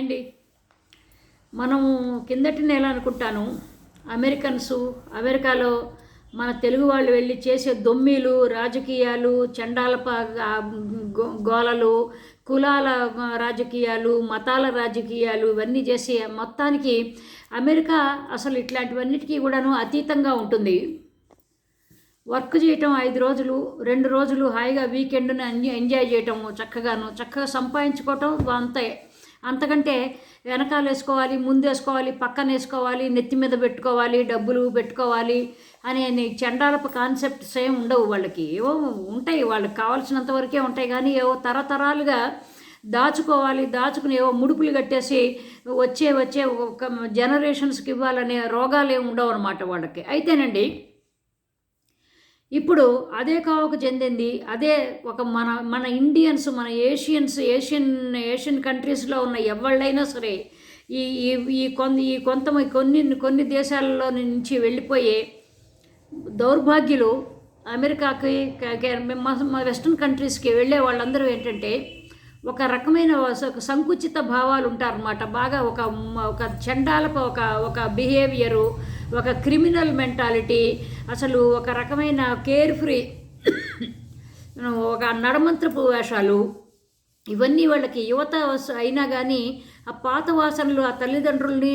అండి. మనము కిందటి నెల అనుకుంటాను. అమెరికన్స్ అమెరికాలో మన తెలుగు వాళ్ళు వెళ్ళి చేసే దొమ్మిలు రాజకీయాలు చండాల గో- గోలలు కులాల రాజకీయాలు మతాల రాజకీయాలు ఇవన్నీ చేసి మొత్తానికి అమెరికా అసలు ఇట్లాంటివన్నిటికీ కూడాను అతీతంగా ఉంటుంది. వర్క్ చేయటం ఐదు రోజులు రెండు రోజులు హాయిగా వీకెండ్ని ఎంజాయ్ ఎంజాయ్ చేయటం చక్కగాను చక్కగా సంపాదించుకోవటం అంతే. అంతకంటే వెనకాల వేసుకోవాలి ముందు వేసుకోవాలి పక్కన వేసుకోవాలి నెత్తి మీద పెట్టుకోవాలి డబ్బులు పెట్టుకోవాలి అనే చెండాలపు కాన్సెప్ట్స్ ఏం ఉండవు వాళ్ళకి. ఏవో ఉంటాయి వాళ్ళకి కావాల్సినంత వరకే ఉంటాయి కానీ ఏవో తరతరాలుగా దాచుకోవాలి దాచుకుని ఏవో ముడుపులు కట్టేసి వచ్చే వచ్చే ఒక జనరేషన్స్కి ఇవ్వాలనే రోగాలు ఏమి ఉండవు అనమాట వాళ్ళకి. అయితేనండి ఇప్పుడు అదే కావకు చెందింది అదే ఒక మన మన ఇండియన్స్ మన ఏషియన్స్ ఏషియన్ ఏషియన్ కంట్రీస్లో ఉన్న ఎవళ్ళైనా సరే ఈ ఈ కొంత ఈ కొంత కొన్ని కొన్ని దేశాలలో నుంచి వెళ్ళిపోయే దౌర్భాగ్యులు అమెరికాకి వెస్ట్రన్ కంట్రీస్కి వెళ్ళే వాళ్ళందరూ ఏంటంటే ఒక రకమైన సంకుచిత భావాలు ఉంటారన్నమాట. బాగా ఒక ఒక చండాలపు ఒక ఒక బిహేవియరు ఒక క్రిమినల్ మెంటాలిటీ అసలు ఒక రకమైన కేర్ ఫ్రీ ఒక నడమంత్రపు వేషాలు ఇవన్నీ వాళ్ళకి యువత అయినా కానీ ఆ పాత వాసనలు ఆ తల్లిదండ్రుల్ని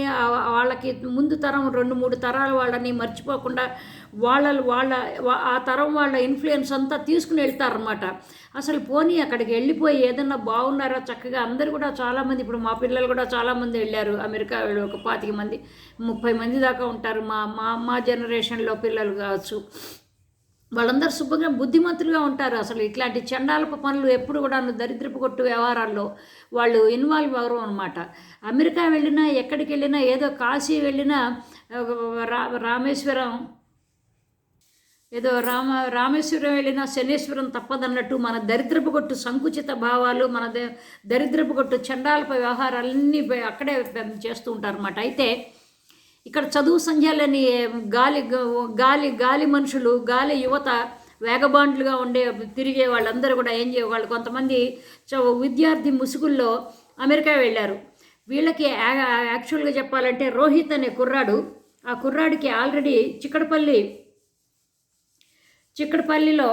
వాళ్ళకి ముందు తరం రెండు మూడు తరాల వాళ్ళని మర్చిపోకుండా వాళ్ళ వాళ్ళ ఆ తరం వాళ్ళ ఇన్ఫ్లుయెన్స్ అంతా తీసుకుని వెళ్తారనమాట అసలు పోనీ అక్కడికి వెళ్ళిపోయి ఏదన్నా బాగున్నారా చక్కగా? అందరు కూడా చాలామంది ఇప్పుడు మా పిల్లలు కూడా చాలామంది వెళ్ళారు అమెరికా ఒక పాతిక మంది ముప్పై మంది దాకా ఉంటారు మా మా మా జనరేషన్లో పిల్లలు కావచ్చు. వాళ్ళందరూ శుభ్రంగా బుద్ధిమంతులుగా ఉంటారు అసలు. ఇట్లాంటి చండాలపు పనులు ఎప్పుడు కూడా దరిద్రపు కొట్టు వ్యవహారాల్లో వాళ్ళు ఇన్వాల్వ్ అవ్వరు అనమాట అమెరికా వెళ్ళినా ఎక్కడికి వెళ్ళినా ఏదో కాశీ వెళ్ళినా రా రామేశ్వరం ఏదో రామ రామేశ్వరం వెళ్ళినా శనేశ్వరం తప్పదన్నట్టు మన దరిద్రపు కొట్టు సంకుచిత భావాలు మన ద- దరిద్రపు కొట్టు చండాలప వ్యవహారాలన్నీ అక్కడే చేస్తూ ఉంటారు అనమాట అయితే ఇక్కడ చదువు సంధ్యాలని గాలి గాలి గాలి మనుషులు గాలి యువత వేగబాండ్లుగా ఉండే తిరిగే వాళ్ళందరూ కూడా ఏం చేయవాళ్ళు కొంతమంది చ- విద్యార్థి ముసుగుల్లో అమెరికా వెళ్ళారు. వీళ్ళకి యాక్చువల్గా చెప్పాలంటే రోహిత్ అనే కుర్రాడు ఆ కుర్రాడికి ఆల్రెడీ చిక్కడపల్లి చిక్కడపల్లిలో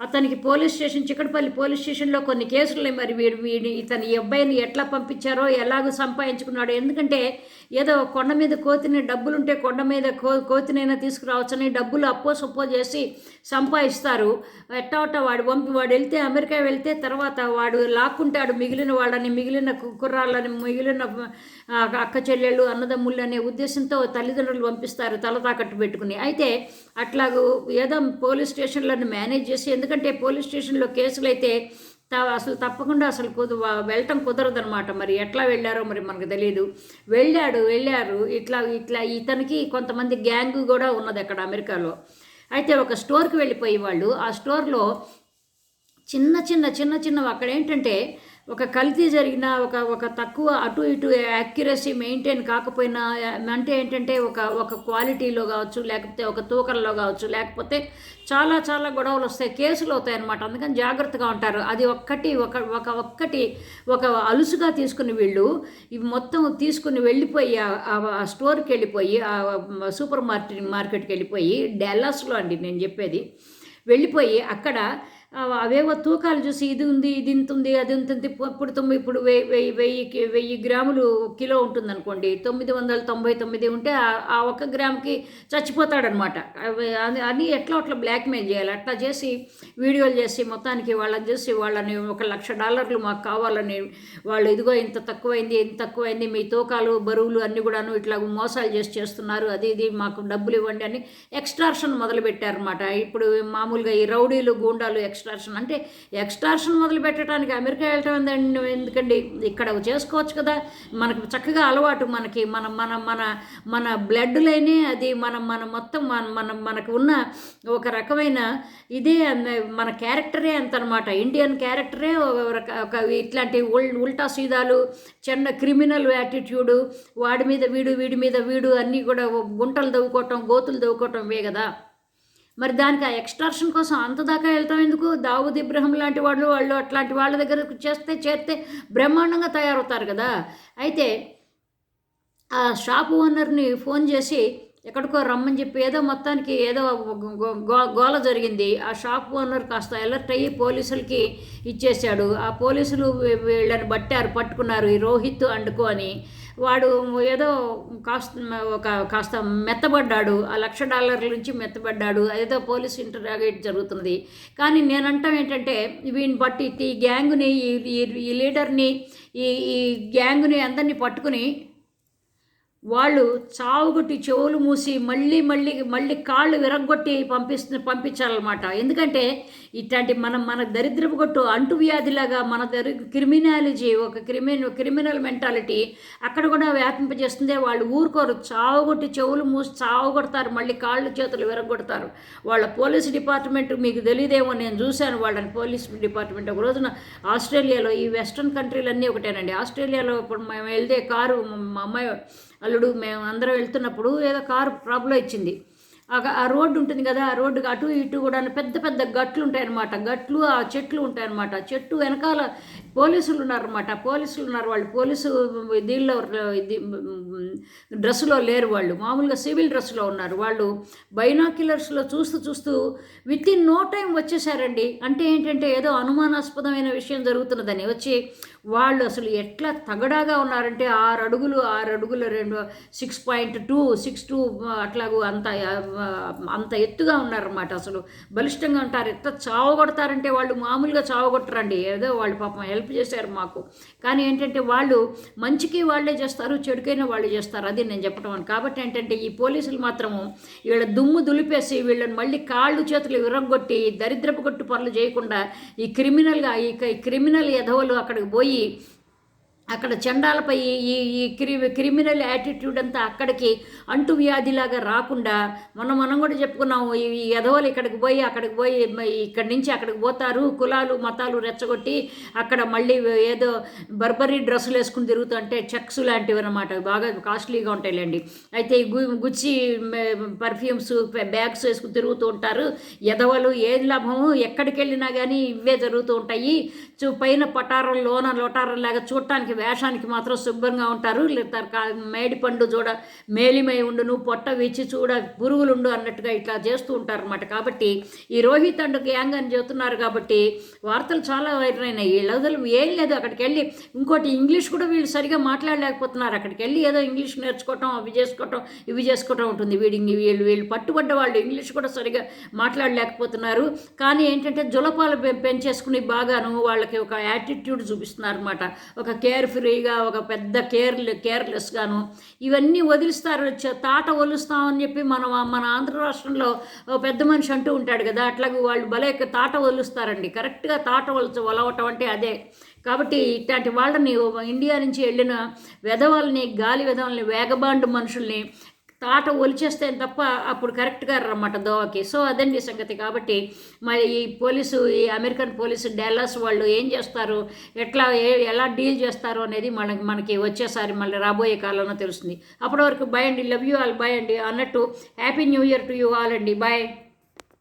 అతనికి పోలీస్ స్టేషన్ చిక్కడపల్లి పోలీస్ స్టేషన్లో కొన్ని కేసులు మరి వీడు వీడి ఇతని ఈ అబ్బాయిని ఎట్లా పంపించారో ఎలాగో సంపాదించుకున్నాడు ఎందుకంటే ఏదో కొండ మీద కోతిని డబ్బులుంటే కొండ మీద కో కోతినైనా తీసుకురావచ్చని డబ్బులు అప్పో సొప్పో చేసి సంపాదిస్తారు. ఎట్టా వాడు పంపి వాడు వెళ్తే అమెరికా వెళ్తే తర్వాత వాడు లాక్కుంటాడు మిగిలిన వాళ్ళని మిగిలిన కుర్రాళ్ళని మిగిలిన అక్క చెల్లెళ్ళు అన్నదమ్ముళ్ళు అనే ఉద్దేశంతో తల్లిదండ్రులు పంపిస్తారు తల తాకట్టు పెట్టుకుని. అయితే అట్లాగూ ఏదో పోలీస్ స్టేషన్లను మేనేజ్ చేసి ఎందుకంటే పోలీస్ స్టేషన్లో కేసులు అయితే అసలు తప్పకుండా అసలు కుదు వెళ్ళటం కుదరదనమాట మరి ఎట్లా వెళ్ళారో మరి మనకు తెలియదు వెళ్ళాడు వెళ్ళారు. ఇట్లా ఇట్లా ఇతనికి కొంతమంది గ్యాంగ్ కూడా ఉన్నది అక్కడ అమెరికాలో. అయితే ఒక స్టోర్కి వెళ్ళిపోయేవాళ్ళు. ఆ స్టోర్లో చిన్న చిన్న చిన్న చిన్నవి అక్కడ ఏంటంటే ఒక కల్తీ జరిగిన ఒక ఒక తక్కువ అటు ఇటు యాక్యురసీ మెయింటైన్ కాకపోయినా అంటే ఏంటంటే ఒక ఒక క్వాలిటీలో కావచ్చు లేకపోతే ఒక తూకంలో కావచ్చు లేకపోతే చాలా చాలా గొడవలు వస్తాయి కేసులు అవుతాయి అన్నమాట. అందుకని జాగ్రత్తగా ఉంటారు. అది ఒక్కటి ఒక ఒక ఒక్కటి ఒక అలుసుగా తీసుకుని వీళ్ళు. ఇవి మొత్తం తీసుకుని వెళ్ళిపోయి ఆ- స్టోర్కి వెళ్ళిపోయి ఆ సూపర్ మార్కెట్ మార్కెట్కి వెళ్ళిపోయి డెల్లాస్లో అండి నేను చెప్పేది. వెళ్ళిపోయి అక్కడ అవేవో తూకాలు చూసి ఇది ఉంది ఇది ఇంత ఉంది అది ఇంత ఉంది ఇప్పుడు ఇప్పుడు తొమ్మిది ఇప్పుడు వెయ్యి వెయ్యి వెయ్యికి వెయ్యి గ్రాములు కిలో ఉంటుంది అనుకోండి తొమ్మిది వందల తొంభై తొమ్మిది ఉంటే ఆ- ఒక్క గ్రామ్కి చచ్చిపోతాడనమాట. అవి అది- అని ఎట్లా అట్లా బ్లాక్మెయిల్ చేయాలి. అట్లా చేసి వీడియోలు చేసి మొత్తానికి వాళ్ళని చూసి వాళ్ళని ఒక లక్ష డాలర్లు మాకు కావాలని వాళ్ళు ఇదిగో ఇంత తక్కువైంది ఇంత తక్కువైంది మీ తూకాలు బరువులు అన్నీ కూడాను ఇట్లా మోసాలు చేసి చేస్తున్నారు అది ఇది మాకు డబ్బులు ఇవ్వండి అని ఎక్స్ట్రాక్షన్ మొదలుపెట్టారనమాట. ఇప్పుడు మామూలుగా ఈ రౌడీలు గూండాలు ఎక్స్ ఎక్స్ట్రాషన్ అంటే ఎక్స్ట్రాషన్ మొదలు పెట్టడానికి అమెరికా వెళ్ళటం ఏందండి ఎందుకండి? ఇక్కడ చేసుకోవచ్చు కదా. మనకు చక్కగా అలవాటు మనకి. మన మన మన మన బ్లడ్ లైనే అది మనం మన మొత్తం మన మన మనకు ఉన్న ఒక రకమైన ఇదే మన క్యారెక్టరే అంత అనమాట ఇండియన్ క్యారెక్టరే ఒక ఇట్లాంటి ఉల్ ఉల్టా సీదాలు చిన్న క్రిమినల్ యాటిట్యూడు వాడి మీద వీడు వీడి మీద వీడు అన్నీ కూడా గుంటలు దవ్వుకోవటం గోతులు దవ్వుకోవటం వే కదా. మరి దానికి ఆ ఎక్స్ట్రాక్షన్ కోసం అంత దాకా వెళ్తాం ఎందుకు? దావుద్ ఇబ్రహం లాంటి వాళ్ళు వాళ్ళు అట్లాంటి వాళ్ళ దగ్గరకు చేస్తే చేస్తే బ్రహ్మాండంగా తయారవుతారు కదా. అయితే ఆ షాప్ ఓనర్ని ఫోన్ చేసి ఎక్కడికో రమ్మని చెప్పి ఏదో మొత్తానికి ఏదో గో- గోల జరిగింది. ఆ షాప్ ఓనర్ కాస్త అలర్ట్ అయ్యి పోలీసులకి ఇచ్చేశాడు. ఆ పోలీసులు వీళ్ళని బట్టారు పట్టుకున్నారు ఈ రోహిత్ అండుకో అని వాడు ఏదో కాస్త ఒక కాస్త మెత్తబడ్డాడు ఆ లక్ష డాలర్ల నుంచి మెత్తబడ్డాడు ఏదో పోలీస్ ఇంటరాగేట్ జరుగుతుంది. కానీ నేనంటాం ఏంటంటే వీని బట్టి ఈ గ్యాంగ్ని ఈ- ఈ- ఈ లీడర్ని ఈ ఈ గ్యాంగ్ని అందరినీ పట్టుకుని వాళ్ళు చావుగొట్టి చెవులు మూసి మళ్ళీ మళ్ళీ మళ్ళీ కాళ్ళు విరగొట్టి పంపిస్తు పంపించాలన్నమాట. ఎందుకంటే ఇట్లాంటి మనం మన దరిద్రపు కొట్టు అంటువ్యాధిలాగా మన దరి క్రిమినాలజీ ఒక క్రిమిన క్రిమినల్ మెంటాలిటీ అక్కడ కూడా వ్యాపింపజేస్తుందే వాళ్ళు ఊరుకోరు. చావుగొట్టి చెవులు మూసి చావగొడతారు. మళ్ళీ కాళ్ళు చేతులు విరగొడతారు వాళ్ళ పోలీస్ డిపార్ట్మెంట్ మీకు తెలియదేమో నేను చూశాను వాళ్ళని పోలీస్ డిపార్ట్మెంట్. ఒక రోజున ఆస్ట్రేలియాలో ఈ వెస్ట్రన్ కంట్రీలన్నీ ఒకటేనండి. ఆస్ట్రేలియాలో ఇప్పుడు మేము వెళ్తే కారు మా అమ్మాయి అల్లుడు మేము అందరం వెళ్తున్నప్పుడు ఏదో కారు ప్రాబ్లం ఇచ్చింది. ఆ ఆ రోడ్డు ఉంటుంది కదా ఆ రోడ్డుకి అటు ఇటు కూడా పెద్ద పెద్ద గట్లు ఉంటాయన్నమాట. గట్లు ఆ చెట్లు ఉంటాయన్నమాట. చెట్టు వెనకాల పోలీసులు ఉన్నారన్నమాట. పోలీసులు ఉన్నారు వాళ్ళు. పోలీసు దీనిలో డ్రెస్సులో లేరు వాళ్ళు. మామూలుగా సివిల్ డ్రెస్సులో ఉన్నారు. వాళ్ళు బైనాక్యులర్స్లో చూస్తూ చూస్తూ విత్ ఇన్ నో టైం వచ్చేసారండి. అంటే ఏంటంటే ఏదో అనుమానాస్పదమైన విషయం జరుగుతున్నదని వచ్చి వాళ్ళు అసలు ఎట్లా తగడాగా ఉన్నారంటే ఆరు అడుగులు ఆరు అడుగులు రెండు six point two six two అట్లాగూ అంత అంత ఎత్తుగా ఉన్నారన్నమాట అసలు. బలిష్టంగా ఉంటారు. ఎంత చావగొడతారంటే వాళ్ళు మామూలుగా చావగొట్టరండి ఏదో వాళ్ళు పాపం హెల్ప్ చేశారు మాకు. కానీ ఏంటంటే వాళ్ళు మంచికి వాళ్ళే చేస్తారు చెడుకైనా వాళ్ళు చేస్తారు. అది నేను చెప్పడం అని. కాబట్టి ఏంటంటే ఈ పోలీసులు మాత్రము వీళ్ళ దుమ్ము దులిపేసి వీళ్ళని మళ్ళీ కాళ్ళు చేతులు విరగొట్టి దరిద్రపు కొట్టు పనులు చేయకుండా ఈ క్రిమినల్గా ఈ క్రిమినల్ ఎధవలు అక్కడికి పోయి అక్కడ చండాలపై ఈ ఈ క్రి క్రిమినల్ యాటిట్యూడ్ అంతా అక్కడికి అంటు వ్యాధిలాగా రాకుండా మనం మనం కూడా చెప్పుకున్నాము ఈ యధవలు ఎదవలు ఇక్కడికి పోయి అక్కడికి పోయి ఇక్కడి నుంచి అక్కడికి పోతారు కులాలు మతాలు రెచ్చగొట్టి అక్కడ మళ్ళీ ఏదో బర్బరీ డ్రెస్సులు వేసుకుని తిరుగుతుంటే చెక్స్ లాంటివి అనమాట బాగా కాస్ట్లీగా ఉంటాయిలేండి. అయితే ఈ గు గుచ్చి పర్ఫ్యూమ్స్ బ్యాగ్స్ వేసుకుని తిరుగుతూ ఉంటారు. ఎదవలు ఏది లాభము ఎక్కడికి వెళ్ళినా కానీ ఇవే జరుగుతూ ఉంటాయి. చూ పైన పటారం లోన లోటారం లాగా చూడటానికి వేషానికి మాత్రం శుభ్రంగా ఉంటారు. మేడి పండు చూడ మేలిమై ఉండును పొట్ట విచ్చి చూడ పురుగులుండు అన్నట్టుగా ఇట్లా చేస్తూ ఉంటారు అనమాట కాబట్టి ఈ రోహిత్ అండ్ గ్యాంగ్ అని చెబుతున్నారు కాబట్టి వార్తలు చాలా వైరల్ అయినాయి వీళ్ళ ఏం లేదు. అక్కడికి వెళ్ళి ఇంకోటి ఇంగ్లీష్ కూడా వీళ్ళు సరిగా మాట్లాడలేకపోతున్నారు. అక్కడికి వెళ్ళి ఏదో ఇంగ్లీష్ నేర్చుకోవటం అవి చేసుకోవటం ఇవి చేసుకోవటం ఉంటుంది. వీడి వీళ్ళు వీళ్ళు పట్టుబడ్డ వాళ్ళు ఇంగ్లీష్ కూడా సరిగా మాట్లాడలేకపోతున్నారు. కానీ ఏంటంటే జులపాలు పెంచేసుకుని బాగాను వాళ్ళకి ఒక యాటిట్యూడ్ చూపిస్తున్నారు అనమాట ఒక కేర్ కేర్ ఫ్రీగా ఒక పెద్ద కేర్ కేర్లెస్గాను ఇవన్నీ వదిలిస్తారు. తాట వలుస్తామని చెప్పి మన మన ఆంధ్ర రాష్ట్రంలో పెద్ద మనిషి అంటూ ఉంటాడు కదా అట్లాగే వాళ్ళు భలే తాట వలుస్తారండి. కరెక్ట్గా తాట వలచ వలవటం అంటే అదే. కాబట్టి ఇట్లాంటి వాళ్ళని ఇండియా నుంచి వెళ్ళిన వెధవల్ని గాలి వెధవల్ని వేగబాండు మనుషుల్ని తాట ఒలిచేస్తే తప్ప అప్పుడు కరెక్ట్గా రన్నమాట దోవకి. సో అదండి సంగతి కాబట్టి మరి ఈ పోలీసు ఈ అమెరికన్ పోలీసు డెల్లస్ వాళ్ళు ఏం చేస్తారు? ఎట్లా ఏ ఎలా డీల్ చేస్తారు అనేది మనకి మనకి వచ్చేసారి మళ్ళీ రాబోయే కాలంలో తెలుస్తుంది. అప్పటి వరకు బాయ్ అండి. లవ్ యూ ఆల్ బాయ్ అండి. అన్నట్టు happy new year to you all అండి. బాయ్